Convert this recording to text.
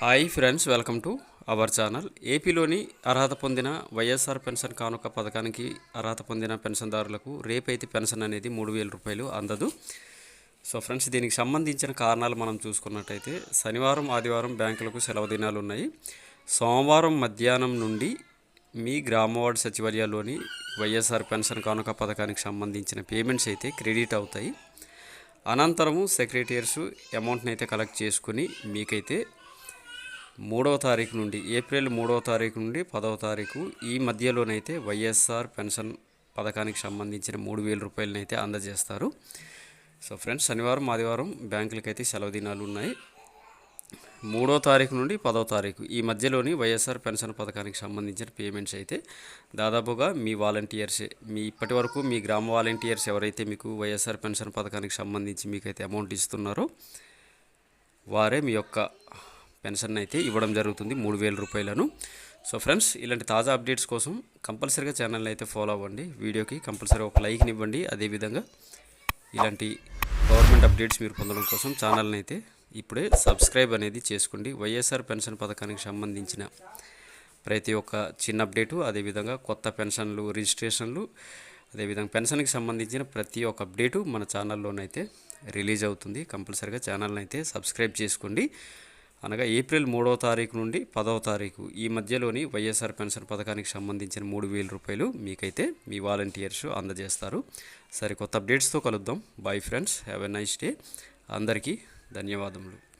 Hi friends welcome to our channel. ఏపీలోని అర్హత పొందిన వైఎస్ఆర్ పెన్షన్ కానుక పథకానికి అర్హత పొందిన పెన్షన్దారులకు రేపైతే పెన్షన్ అనేది మూడు వేల రూపాయలు అందదు. సో ఫ్రెండ్స్ దీనికి సంబంధించిన కారణాలు మనం చూసుకున్నట్టయితే శనివారం ఆదివారం బ్యాంకులకు సెలవు దినాలు ఉన్నాయి. సోమవారం మధ్యాహ్నం నుండి మీ గ్రామవార్డు సచివాలయాల్లోని వైఎస్ఆర్ పెన్షన్ కానుక పథకానికి సంబంధించిన పేమెంట్స్ అయితే క్రెడిట్ అవుతాయి. అనంతరము సెక్రటరియర్స్ అమౌంట్ని అయితే కలెక్ట్ చేసుకుని మీకైతే మూడవ తారీఖు నుండి ఏప్రిల్ మూడవ తారీఖు నుండి పదవ తారీఖు ఈ మధ్యలోనైతే వైఎస్ఆర్ పెన్షన్ పథకానికి సంబంధించిన మూడు వేల రూపాయలనైతే అందజేస్తారు. సో ఫ్రెండ్స్ శనివారం ఆదివారం బ్యాంకులకి అయితే సెలవు దినాలు ఉన్నాయి. మూడో తారీఖు నుండి పదో తారీఖు ఈ మధ్యలోని వైఎస్ఆర్ పెన్షన్ పథకానికి సంబంధించిన పేమెంట్స్ అయితే దాదాపుగా మీ వాలంటీర్సే మీ ఇప్పటి వరకు మీ గ్రామ వాలంటీర్స్ ఎవరైతే మీకు వైఎస్ఆర్ పెన్షన్ పథకానికి సంబంధించి మీకైతే అమౌంట్ ఇస్తున్నారో వారే మీ యొక్క పెన్షన్ అయితే ఇవ్వడం జరుగుతుంది మూడు వేల రూపాయలను. సో ఫ్రెండ్స్ ఇలాంటి తాజా అప్డేట్స్ కోసం కంపల్సరీగా ఛానల్ని అయితే ఫాలో అవ్వండి. వీడియోకి కంపల్సరీ ఒక లైక్ని ఇవ్వండి. అదేవిధంగా ఇలాంటి గవర్నమెంట్ అప్డేట్స్ మీరు పొందడం కోసం ఛానల్ని అయితే ఇప్పుడే సబ్స్క్రైబ్ అనేది చేసుకోండి. వైఎస్ఆర్ పెన్షన్ పథకానికి సంబంధించిన ప్రతి ఒక్క చిన్న అప్డేటు అదేవిధంగా కొత్త పెన్షన్లు రిజిస్ట్రేషన్లు అదేవిధంగా పెన్షన్కి సంబంధించిన ప్రతి ఒక్క అప్డేటు మన ఛానల్లోనైతే రిలీజ్ అవుతుంది. కంపల్సరీగా ఛానల్ని అయితే సబ్స్క్రైబ్ చేసుకోండి. అనగా ఏప్రిల్ మూడవ తారీఖు నుండి పదవ తారీఖు ఈ మధ్యలోని వైఎస్ఆర్ పెన్షన్ పథకానికి సంబంధించిన మూడు వేల రూపాయలు మీకైతే మీ వాలంటీర్స్ అందజేస్తారు. సరే కొత్త అప్డేట్స్తో కలుద్దాం. Bye friends have a nice day అందరికీ ధన్యవాదములు.